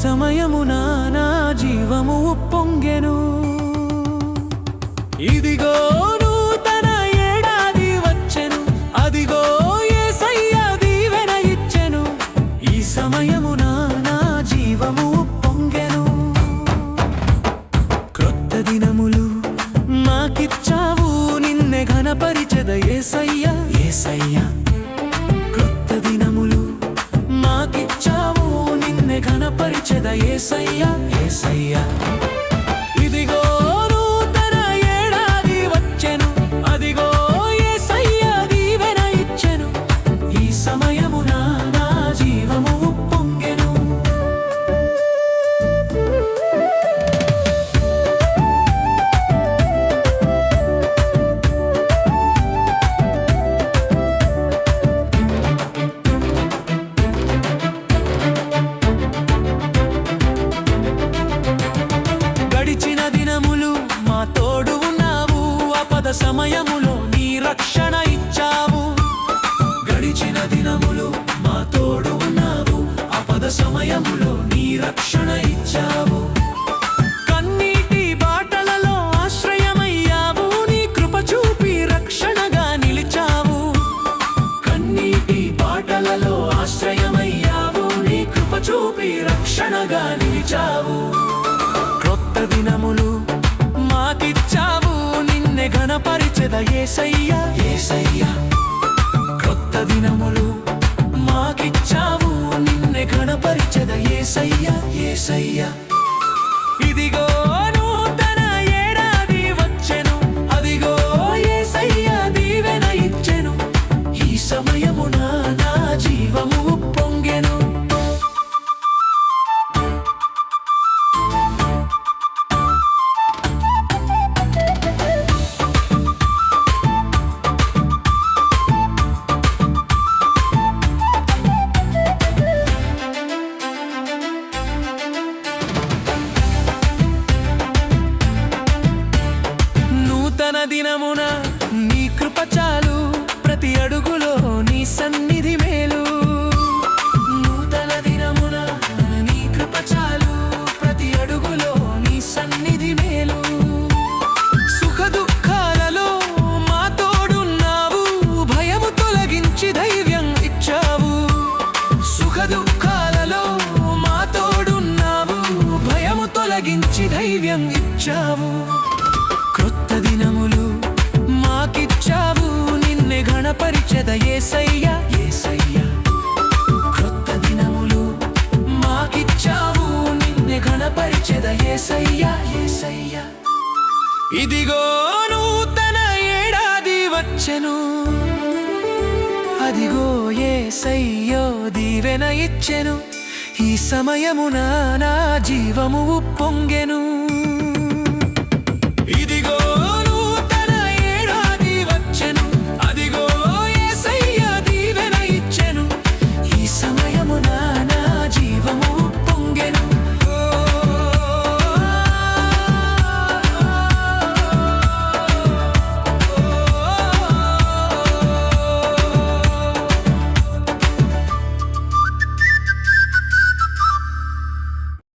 దీవెన సమయమున నా జీవము ఉప్పొంగెను. ఇదిగో నూతన ఏడాది వచ్చెను. అదిగో యేసయ్య దీవెన ఇచ్చెను. ఈ సమయమున నా జీవము ఉప్పొంగెను. క్రొత్త దినములు మాకిచ్చావు నిన్నె ఘనపరిచెద ఏసయ్య ఏసయ్య ఏసయ్య. ఆపద సమయములో నీ రక్షణ ఇచ్చావు. గడిచిన దినములు మా తోడు ఉన్నావు. అపద సమయములో నీ రక్షణ ఇచ్చావు. కన్నీటి బాటలలో ఆశ్రయమయ్యావు. నీ కృప చూపి రక్షణగా నిలిచావు. కన్నీటి బాటలలో ఆశ్రయమయ్యావు. నీ కృప చూపి రక్షణగా నిలిచావు. ఘనపరిచెద ఏసయ్య? ఏసయ్య. క్రొత్త దినములు మాకిచ్చావు నిన్నె ఘనపరిచెద ఏసయ్య? ఏసయ్య. ఇదిగో దినమున నీ కృప చాలు. ప్రతి అడుగులో నీ సన్నిధి మేలు. నూతన దినమున నీ కృప చాలు. ప్రతి అడుగులో నీ సన్నిధి మేలు. సుఖ దుఃఖాలలో మా తోడున్నావు. భయము తొలగించి ధైర్యం ఇచ్చావు. సుఖ దుఃఖాలలో మా తోడున్నావు. భయము తొలగించి ధైర్యం ఇచ్చావు. గణపరిచెద ఏసయ్య. ఏసయ్య క్రొత్త దినములు మాకిచ్చావు. నిన్నె గణపరిచెద ఏసయ్య ఏసయ్య. ఇదిగో నూతన ఏడాది వచ్చెను. అదిగో ఏసయ్యో దీవెన ఇచ్చెను. ఈ సమయమున నా జీవము పొంగెను